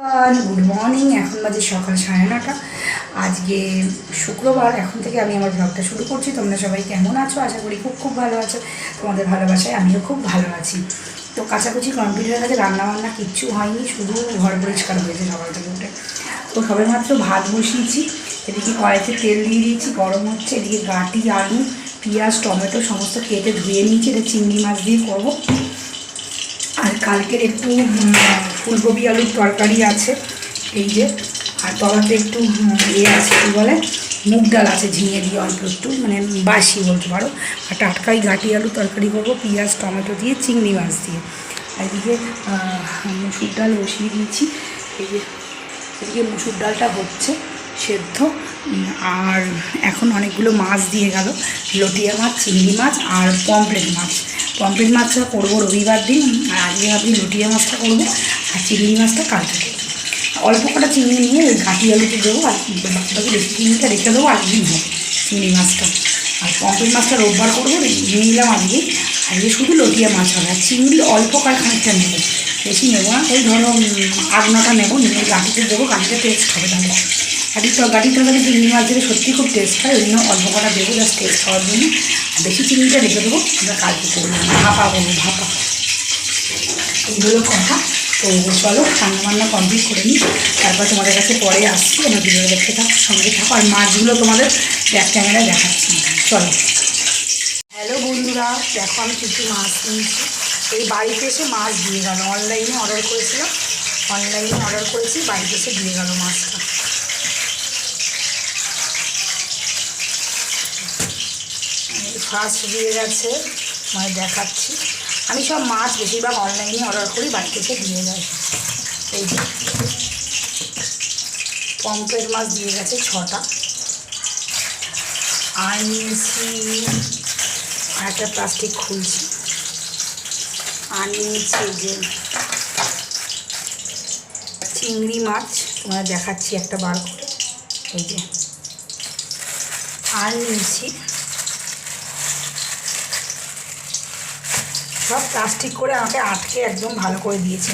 Good morning, এখন বাজে সকাল সাড়ে নটা। আজকে শুক্রবার, এখন থেকে আমি আমার ব্লগটা শুরু করছি। তোমরা সবাই কেমন আছো? আশা করি খুব খুব ভালো আছো। তোমাদের ভালোবাসায় আমিও খুব ভালো আছি। তো কাছাকাছি কমপ্লিট হয়ে গেছে, রান্নাবান্না কিচ্ছু হয়নি, শুধু ঘর পরিষ্কার হয়েছে সকাল থেকে উঠে। তো সবে মাত্র ভাত বসিয়েছি, এদিকে কড়াইতে তেল দিয়ে দিয়েছি, গরম হচ্ছে, এদিকে গাটি, আলু, পেঁয়াজ, টমেটো সমস্ত কেটে ধুয়ে নিয়েছি, এটা চিংড়ি মাছ দিয়ে করব। আর কালকের একটু ফুলকপি, আলুর তরকারি আছে, এই যে। আর তলাতে একটু ইয়ে আছে, কী বলে? মুগ ডাল আছে, ঝিঙে দিয়ে অল্প একটু মানে বাসি বলতে পারো। আর টাটকাই গাটি আলু তরকারি করব, পেঁয়াজ, টমেটো দিয়ে, চিংড়ি মাছ দিয়ে। এদিকে মুসুর ডাল বসিয়ে দিয়েছি। এই যে, এদিকে মুসুর ডালটা হচ্ছে সেদ্ধ। আর এখন অনেকগুলো মাছ দিয়ে গেল। লটিয়া মাছ, চিংড়ি মাছ আর পমপ্লেট মাছ। পমপ্লেট মাছটা করব রবিবার দিন, আর আজকে ভাবছি লটিয়া মাছটা করব। আর চিংড়ি মাছটা কালকে। করব অল্প কটা চিংড়ি নিয়ে ওই ঘাটি আলুতে দেবো আর বাকি বেশি চিংড়িটা রেখে দেবো আরেকদিন হবে চিংড়ি মাছটা। আর পমপ্লেট মাছটা রোববার করব নিলাম আজকে। আজকে শুধু লটিয়া মাছ হবে আর চিংড়ি অল্প কার খানিকটা নেব। বেশি নেব না ওই ধরো উম, আট নটা নেব নিয়ে গাঠিতে দেবো গাঠিতে টেস্ট হবে তাহলে। তো গাঠির তরকারি চিংড়ি মাছ দিলে সত্যি খুব টেস্ট হয় ওই জন্য অল্প কটা দেবো জাস্ট টেস্ট খাওয়ার জন্য। আর বেশি চিংড়িটা রেখে দেবো আমরা কালকে করব ভাপা করব ভাপা। এই হলো কথা। তো চলো রান্না বান্না কমপ্লিট করে নিই। তারপর তোমাদের কাছে পরে আসছি, আমার ভিডিও দেখতে থাকো, সঙ্গে থাকো। আর মাছগুলো তোমাদের ব্যাক ক্যামেরায় দেখাচ্ছি। চলো। হ্যালো বন্ধুরা, দেখো আমি কিছু মাছ নিয়েছি এই বাড়িতে এসে মাছ দিয়ে গেল। অনলাইনে অর্ডার করেছিলাম। অনলাইনে অর্ডার করেছি, বাড়িতে এসে দিয়ে গেল মাছটা। ফার্স্ট দিয়ে গেছে মানে দেখাচ্ছি। আমি সব মাছ বেশিরভাগ অনলাইনে অর্ডার করি বাড়িতে এসে দিয়ে যায় এই যে, পম্পের মাছ দিয়ে গেছে ছটা। আর নিয়েছি আর একটা প্লাস্টিক খুলছি। আর নিয়েছি যে চিংড়ি মাছ তোমার দেখাচ্ছি একটা বার করে। এই যে আর নিয়েছি সব প্লাস্টিক করে আমাকে আটকে একদম ভালো করে দিয়েছে।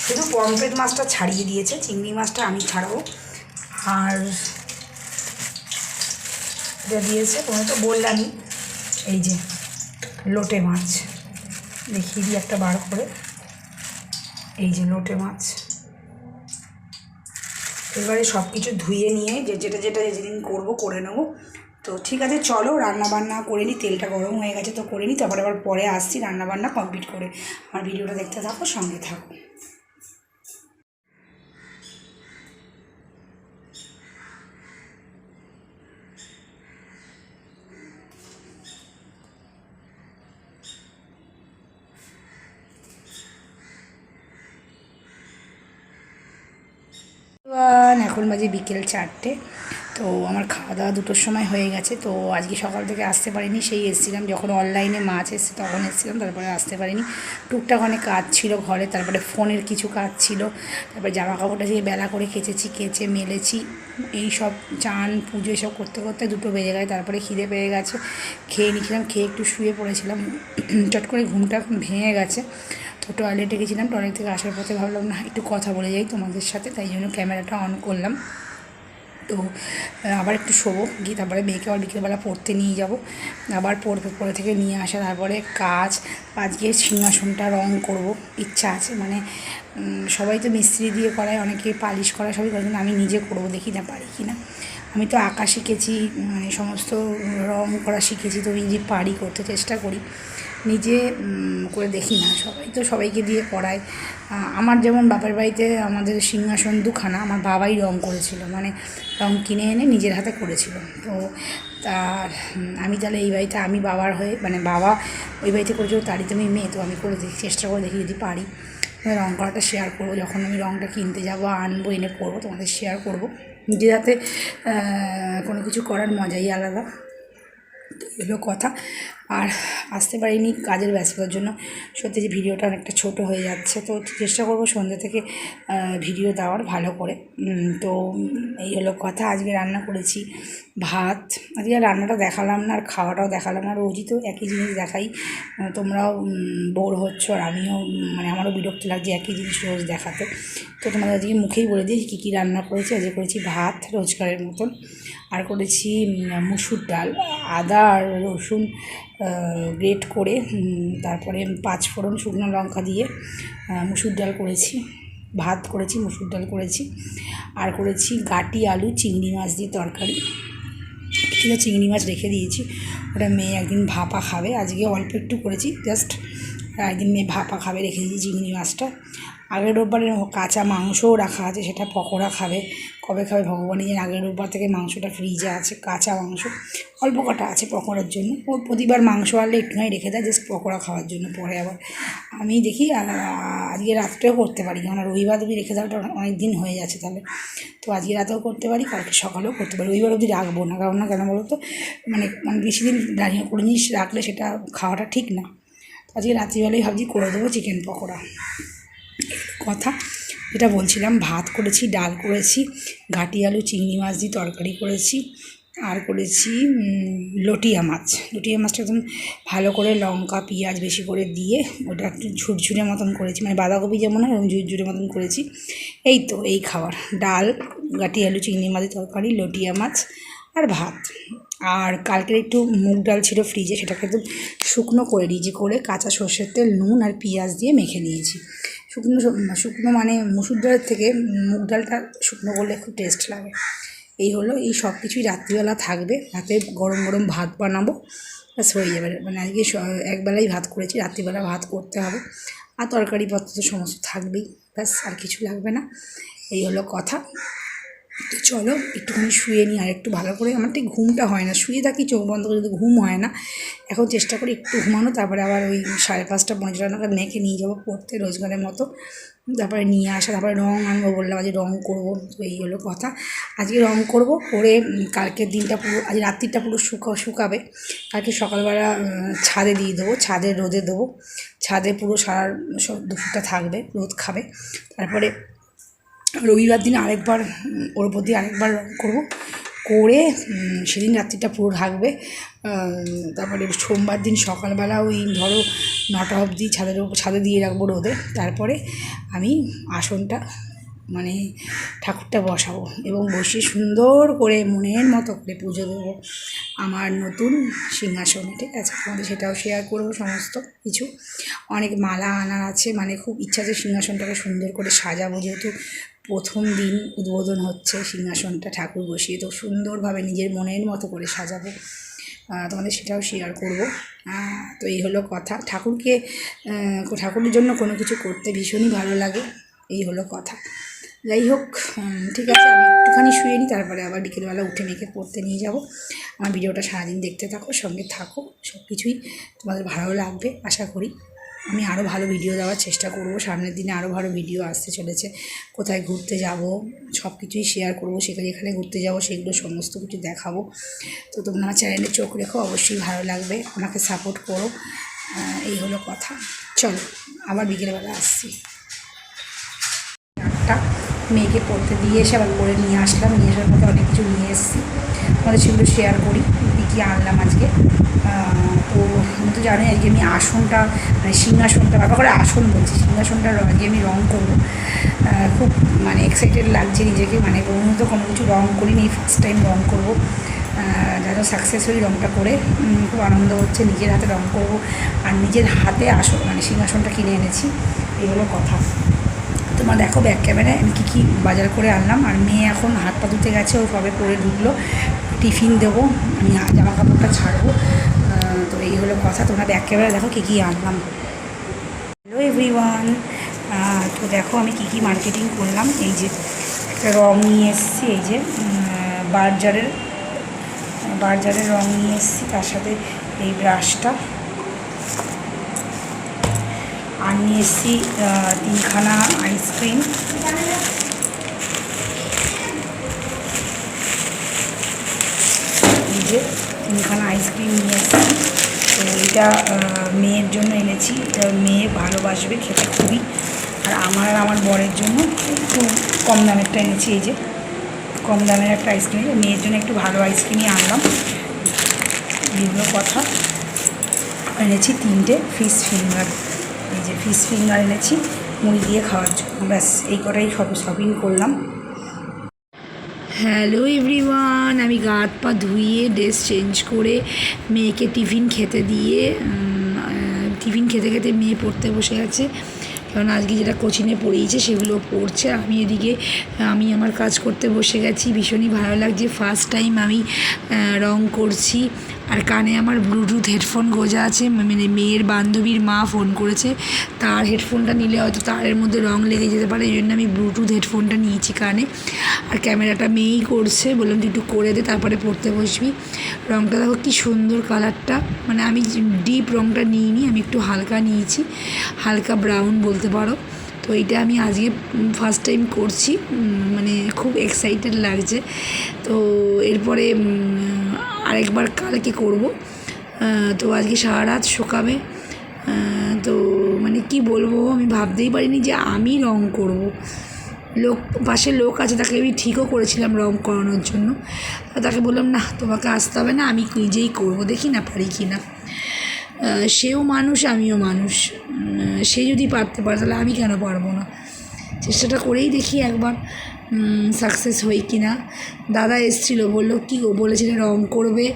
শুধু পমফ্রেট মাছটা ছাড়িয়ে দিয়েছে, চিংড়ি মাছটা আমি ছাড়াবো। আর এটা দিয়েছে তুমি তো বললামই এই যে, লোটে মাছ। দেখিয়ে দিই একটা বার করে। এই যে লোটে মাছ। এবারে সব কিছু ধুয়ে নিয়ে, যে যেটা যেটা যেদিন করব, করে নেব। তো ঠিক আছে, চলো রান্নাবান্না করে নিই তেলটা গরম হয়ে গেছে তো করে নিই তারপরে আবার পরে আসছি রান্না বান্না কমপ্লিট করে। আমার ভিডিওটা দেখতে থাকো, সঙ্গে থাকো। এখন বাজে বিকেল চারটে। তো আমার খাওয়া দাওয়া দুটোর সময় হয়ে গেছে। তো আজকে সকাল থেকে আসতে পারিনি। সেই এসেছিলাম যখন অনলাইনে মাছ এসছে তখন এসেছিলাম, তারপরে আসতে পারিনি। টুকটাক অনেক কাজ ছিল ঘরে, তারপরে ফোনের কিছু কাজ ছিল। তারপরে জামা কাপড়টা দিয়ে বেলা করে কেচেছি, কেচে মেলেছি, এই সব চান, পুজো এসব করতে করতে দুটো বেজে গেছে। তারপরে খিদে পেয়ে গেছে। খেয়ে নিয়েছিলাম, খেয়ে একটু শুয়ে পড়েছিলাম। চট করে ঘুমটা ভেঙে গেছে। তো টয়লেটে গেছিলাম টয়লেট থেকে আসার পথে ভাবলাম, না, একটু কথা বলে যাই তোমাদের সাথে। তাই জন্য ক্যামেরাটা অন করলাম। তো আবার একটু শোবো, গিয়ে তারপরে মেয়েকে আবার বিকেলবেলা পড়তে নিয়ে যাব। আবার পড়বে, পড়ে থেকে নিয়ে আসা, তারপরে কাজ, আজকে সিংহাসনটা রং করব, ইচ্ছা আছে। মানে সবাই তো মিস্ত্রি দিয়ে করায়, অনেকে পালিশ করা সবই করে, কিন্তু আমি নিজে করব দেখি না পারি কি না। আমি তো আঁকা শিখেছি মানে সমস্ত রং করা শিখেছি, তো নিজে পারি, করতে চেষ্টা করি। নিজে করে দেখি না। সবাই তো সবাইকে দিয়ে আ- আমার যেমন বাপের বাড়িতে আমাদের সিংহাসন দুখানা, আমার বাবাই রং করেছিল। মানে রং কিনে এনে নিজের হাতে করেছিল। তো তার আমি তাহলে এই বাড়িতে, আমি বাবার হয়ে মানে বাবা ওই বাড়িতে করেছিল, তারই তো আমি মেয়ে, তো আমি করে দেখি, চেষ্টা করে দেখি যদি পারি। রং করাটা শেয়ার করব। যখন আমি রংটা কিনতে যাব, আনব, এনে করব তোমাদের শেয়ার করব। নিজের হাতে কোনো কিছু করার মজাই আলাদা। এগুলো কথা। আর আসতে পারিনি কাজের ব্যস্ততার জন্য। সত্যি যে ভিডিওটা অনেকটা ছোট হয়ে যাচ্ছে, তো চেষ্টা করব সন্ধ্যে থেকে ভিডিও দেওয়ার ভালো করে। তো এই হলো কথা, আজকে রান্না করেছি ভাত। আজকে আর রান্নাটা দেখালাম না, আর খাওয়াটাও দেখালাম না রোজই তো একই জিনিস দেখাই। তোমরাও বোর হচ্ছ, আর আমিও মানে আমারও বিরক্ত লাগছে একই জিনিস রোজ দেখাতে। তো তোমাদের আজকে মুখেই বলে দিই, কী কী রান্না করেছি? আজকে করেছি ভাত রোজকারের মতন, আর করেছি মুসুর ডাল, আদা আর রসুন গ্রেট করে তারপরে পাঁচ ফোড়ন শুকনো লঙ্কা দিয়ে মুসুর ডাল করেছি, ভাত করেছি, মুসুর ডাল করেছি, আর করেছি গাটি আলু, চিংড়ি মাছ দিয়ে তরকারি। কিছুটা চিংড়ি মাছ রেখে দিয়েছি, ওটা মেয়ে একদিন ভাপা খাবে, আজকে অল্প একটু করেছি জাস্ট একদিন মেয়ে ভাপা খাবে রেখে দিয়েছি চিংড়ি মাছটা। আগের রোববারে কাঁচা মাংসও রাখা আছে, সেটা পকোড়া খাবে। কবে খাবে ভগবানই জানে, আগের রোববার থেকে মাংসটা ফ্রিজে আছে, কাঁচা মাংস। অল্প কটা আছে পকোড়ার জন্য। ও প্রতিবার মাংস আনলে একটুখানি রেখে দেয় জাস্ট পকোড়া খাওয়ার জন্য। পরে আবার আমি দেখি আজকে রাত্রেও করতে পারি। কারণ রবিবার অবধি রেখে দেওয়াটা অনেক দিন হয়ে যাচ্ছে তাহলে। তো আজকে রাতেও করতে পারি, কালকে সকালেও করতে পারি। রবিবার অবধি রাখব না। কারণ না কেন বলো তো মানে মানে বেশি দিন দাঁড়িয়ে কোনো জিনিস রাখলে সেটা খাওয়াটা ঠিক না। আজকে রাত্রিবেলায় ভাবছি করে দেবো চিকেন পকোড়া। কথা। যেটা বলছিলাম, ভাত করেছি, ডাল করেছি, ঘাটি আলু, চিংড়ি মাছ দিয়ে তরকারি করেছি, আর করেছি লটিয়া মাছ। লটিয়া মাছটা একদম ভালো করে লঙ্কা, পেঁয়াজ বেশি করে দিয়ে ওটা একটু ঝুরঝুরে মতন করেছি মানে বাঁধাকপি যেমন হয়, ওরকম ঝুরঝুরে মতন করেছি। এই তো, এই খাবার। ডাল গাটি আলু, চিংড়ি মাছের তরকারি, লটিয়া মাছ আর ভাত। আর কালকের একটু মুগ ডাল ছিল ফ্রিজে, সেটাকে একদম শুকনো করে নিয়েছি করে কাঁচা সর্ষের তেল, নুন আর পেঁয়াজ দিয়ে মেখে নিয়েছি। শুকনো শুকনো মানে মুসুর ডালের থেকে মুগ ডালটা শুকনো করলে খুব টেস্ট লাগে। এই হলো, এই সব কিছুই রাত্রিবেলা থাকবে। রাতে গরম গরম ভাত বানাবো। ব্যাস, হয়ে যাবে। মানে আজকে একবেলাই ভাত করেছি, রাত্রিবেলা ভাত করতে হবে। আর তরকারিপত্র তো সমস্ত থাকবেই। ব্যাস, আর কিছু লাগবে না। এই হলো কথা। তো চলো, একটুখানি শুয়ে নিই, আর একটু ভালো করে আমার ঠিক ঘুমটা হয় না। শুয়ে থাকি, চোখ বন্ধ করে যদি ঘুম হয় না, এখন চেষ্টা করি একটু ঘুমানো তারপরে আবার ওই সাড়ে পাঁচটা, পনেরো নাগাদ মেয়েকে নিয়ে যাব পড়তে রোজগারের মতো। তারপরে নিয়ে আসা, তারপরে রঙ আনব বললাম, আজ রঙ করব, তো এই হলো কথা। আজকে রঙ করব, করে কালকের দিনটা পুরো, আজ রাত্রিটা পুরো শুকা, শুকাবে। কালকে সকালবেলা ছাদে দিয়ে দেবো ছাদে রোদে দেবো। ছাদে পুরো সারা, সব দুপুরটা থাকবে, রোদ খাবে। তারপরে রবিবার দিন আরেকবার ওর দিয়ে আরেকবার রং করব। করে সেদিন রাত্রিটা পুরো থাকবে তারপরে সোমবার দিন সকালবেলা ওই ধরো নটা অবধি ছাদের উপর ছাদে দিয়ে রাখব রোদে। তারপরে আমি আসনটা মানে ঠাকুরটা বসাবো এবং বসিয়ে সুন্দর করে মনের মতো করে পুজো দেবো আমার নতুন সিংহাসনে, ঠিক আছে? তোমাদের সেটাও শেয়ার করব সমস্ত কিছু। অনেক মালা আনার আছে মানে খুব ইচ্ছা আছে সিংহাসনটাকে সুন্দর করে সাজাবো যেহেতু প্রথম দিন উদ্বোধন হচ্ছে সিংহাসনটা ঠাকুর বসিয়ে, তো সুন্দরভাবে নিজের মনের মতো করে সাজাবো। তোমাদের সেটাও শেয়ার করব। তো এই হলো কথা। ঠাকুরকে ঠাকুরের জন্য কোনো কিছু করতে ভীষণই ভালো লাগে, এই হলো কথা। যাই হোক ঠিক আছে, আমি একটুখানি শুয়ে নিই, তারপরে আবার বিকেলবেলা উঠে মেখে পড়তে নিয়ে যাব। আমার ভিডিওটা সারাদিন দেখতে থাকো, সঙ্গে থাকো সব কিছুই তোমাদের ভালো লাগবে, আশা করি। আমি আরও ভালো ভিডিও দেওয়ার চেষ্টা করব। সামনের দিনে আরও ভালো ভিডিও আসতে চলেছে। কোথায় ঘুরতে যাব সব কিছুই শেয়ার করব, সেখানে যেখানে ঘুরতে যাব, সেগুলো সমস্ত কিছু দেখাবো। তো তোমরা চ্যানেলে চোখ রেখো, অবশ্যই ভালো লাগবে। আমাকে সাপোর্ট করো। এই হলো কথা। চলো, আবার বিকেলবেলা আসছি। মেয়েকে পড়তে দিয়ে এসে আবার করে নিয়ে আসলাম। নিয়ে আসার পথে অনেক কিছু নিয়ে এসেছি। আমাদের সেগুলো শেয়ার করি কী কী আনলাম আজকে। তো তুমি তো জানোই আজকে আমি আসনটা মানে সিংহাসনটা বাবা করে আসন বলছি সিংহাসনটা র- আজকে আমি রঙ করব। খুব মানে এক্সাইটেড লাগছে নিজেকে মানে কোনো তো কোনো কিছু রঙ করিনি ফার্স্ট টাইম রঙ করব। আহ, যেন সাকসেসফুলি রঙটা করে খুব আনন্দ হচ্ছে নিজের হাতে রঙ করব। আর নিজের হাতে আসন মানে সিংহাসনটা কিনে এনেছি এই হলো কথা। তোমার দেখো ব্যাক ক্যামেরায় আমি কী কী বাজার করে আনলাম। আর মেয়ে এখন হাত পা ধুতে গেছে ও সবে পরে ঢুকলো। টিফিন দেবো, আমি জামা কাপড়টা ছাড়বো। তো এই হলো কথা তোমরা ক্যামেরা দেখো কী কী আনলাম। হ্যালো এভরিওয়ান তো দেখো আমি কী কী মার্কেটিং করলাম, এই যে একটা রং নিয়ে এসেছি, এই যে বার্জারের বার্জারের রং নিয়ে এসেছি, তার সাথে এই ব্রাশটা আর নিয়ে এসেছি তিনখানা আইসক্রিম তিনখানা আইসক্রিম নিয়ে এসেছি। তো এটা মেয়ের জন্য এনেছি। এটা মেয়ে ভালোবাসবে খেতে খুবই। আর আমার আর আমার বরের জন্য একটু কম দামেরটা এনেছি এই যে। কম দামের একটা আইসক্রিম। মেয়ের জন্য একটু ভালো আইসক্রিমই আনলাম। বিভিন্ন কথা। এনেছি তিনটে ফিশ ফিঙ্গার। এই যে ফিশ ফিঙ্গার এনেছি। মুড়ি দিয়ে খাওয়ার জন্য। ব্যাস, এই কটাই সব শপিং করলাম। হ্যালো এভরিওয়ান আমি গা হাত পা ধুয়ে ড্রেস চেঞ্জ করে মেয়েকে টিফিন খেতে দিয়ে টিফিন খেতে খেতে মেয়ে পড়তে বসে আছে। কারণ আজকে যেটা কোচিনে পড়িয়েছে সেগুলো পড়ছে। আমি এদিকে, আমি আমার কাজ করতে বসে গেছি। ভীষণই ভালো লাগছে। ফার্স্ট টাইম আমি রং করছি। আর কানে আমার ব্লুটুথ হেডফোন গোজা আছে। মানে মেয়ের বান্ধবীর মা ফোন করেছে। তার হেডফোনটা নিলে হয়তো তারের মধ্যে রং লেগে যেতে পারে। এই জন্য আমি ব্লুটুথ হেডফোনটা নিয়েছি কানে। আর ক্যামেরাটা মেয়েই করছে। বললাম তুই একটু করে দে, তারপরে পড়তে বসবি। রংটা দেখো কি সুন্দর কালারটা মানে আমি ডিপ রংটা নিইনি, আমি একটু হালকা নিয়েছি। হালকা ব্রাউন বলতে পারো। তো এইটা আমি আজকে ফার্স্ট টাইম করছি মানে খুব এক্সাইটেড লাগছে। তো এরপরে আরেকবার কালকে করব। তো আজকে সারা রাত শোকাবে তো মানে কি বলব, আমি ভাবতেই পারিনি যে আমি রং করব। লোক পাশে লোক আছে, তাকে আমি ঠিকও করেছিলাম রং করানোর জন্য। তাকে বললাম না তোমাকে আসতে হবে না, আমি নিজেই করব। দেখি না পারি কি না। সেও মানুষ, আমিও মানুষ। সে যদি পারতে পারে, তাহলে আমি কেন পারব না? চেষ্টাটা করেই দেখি একবার সাকসেস হই কি না দাদা এসেছিল, বলল, কী গো? বলেছিলে রং করবে।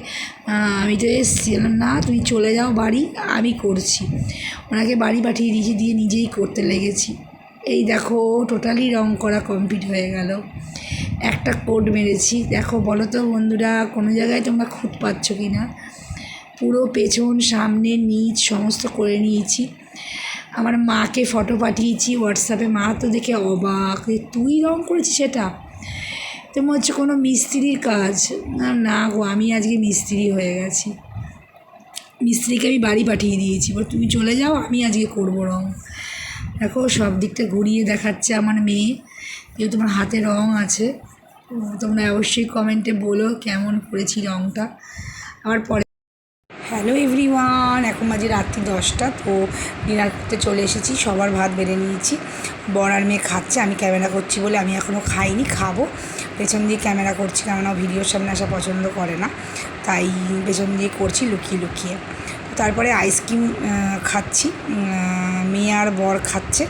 আমি তো এসেছি না, তুমি চলে যাও বাড়ি, আমি করছি। ওনাকে বাড়ি পাঠিয়ে দিয়েছি, দিয়ে নিজেই করতে লেগেছি। এই দেখো টোটালি রং করা কমপ্লিট হয়ে গেল। একটা কোড মেরেছি, দেখো, বলো তো বন্ধুরা, কোনো জায়গায় তোমরা খুঁত পাচ্ছ কি না পুরো পেছন, সামনে, নিচ, সমস্ত করে নিয়েছি। আমার মাকে ফটো পাঠিয়েছি হোয়াটসঅ্যাপে মা তো দেখে অবাক তুই রং করেছিস সেটা? তো মনে হচ্ছে কোনো মিস্ত্রির কাজ। না না গো, আমি আজকে মিস্ত্রি হয়ে গেছি। মিস্ত্রিকে আমি বাড়ি পাঠিয়ে দিয়েছি। বল, তুমি চলে যাও, আমি আজকে করব রং। দেখো, সব দিকটা ঘুরিয়ে দেখাচ্ছে আমার মেয়ে। যেহেতু তোমার হাতে রং আছে, তোমরা অবশ্যই কমেন্টে বলো কেমন করেছি রংটা। আবার পরে হ্যালো এভরিওয়ান এখন বাজে রাত্রি দশটা, তো ডিনার করতে চলে এসেছি, সবার ভাত বেড়ে নিয়েছি। বর আর মেয়ে খাচ্ছে, আমি ক্যামেরা করছি বলে আমি এখনও খাইনি, খাব। পেছন দিয়ে ক্যামেরা করছি, কেননা ভিডিওর সামনে আসা পছন্দ করে না। তাই পেছন দিয়ে করছি, লুকিয়ে লুকিয়ে। তারপরে আইসক্রিম খাচ্ছি। মেয়ে আর বর খাচ্ছে।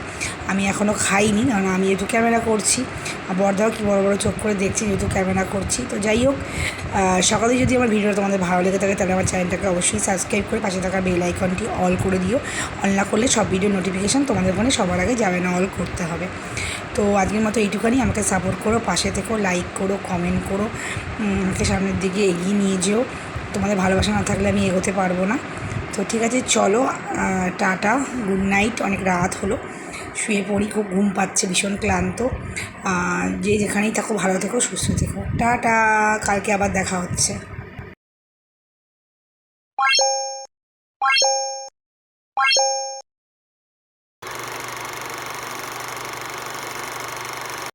আমি এখনও খাইনি, কারণ আমি একটু ক্যামেরা করছি। আর বরদাও কি বড় বড় চোখ করে দেখছি যেহেতু ক্যামেরা করছি। তো যাই হোক সকালে যদি আমার ভিডিওটা তোমাদের ভালো লেগে থাকে, তাহলে আমার চ্যানেলটাকে অবশ্যই সাবস্ক্রাইব করে পাশে থাকা বেল আইকনটি অল করে দিও। অল না করলে সব ভিডিও নোটিফিকেশান তোমাদের ফোনে সবার আগে যাবে না অল করতে হবে। তো আজকের মতো এইটুখানি। আমাকে সাপোর্ট করো, পাশে থেকো লাইক করো কমেন্ট করো। আমাকে সামনের দিকে এগিয়ে নিয়ে যেও। তোমাদের ভালোবাসা না থাকলে আমি এগোতে পারব না। তো ঠিক আছে, চলো টাটা গুড নাইট অনেক রাত হলো। শুয়ে পড়ি, খুব ঘুম পাচ্ছে, ভীষণ ক্লান্ত। যে যেখানেই থাকো, ভালো থেকো, সুস্থ থেকো। টাটা, কালকে আবার দেখা হচ্ছে।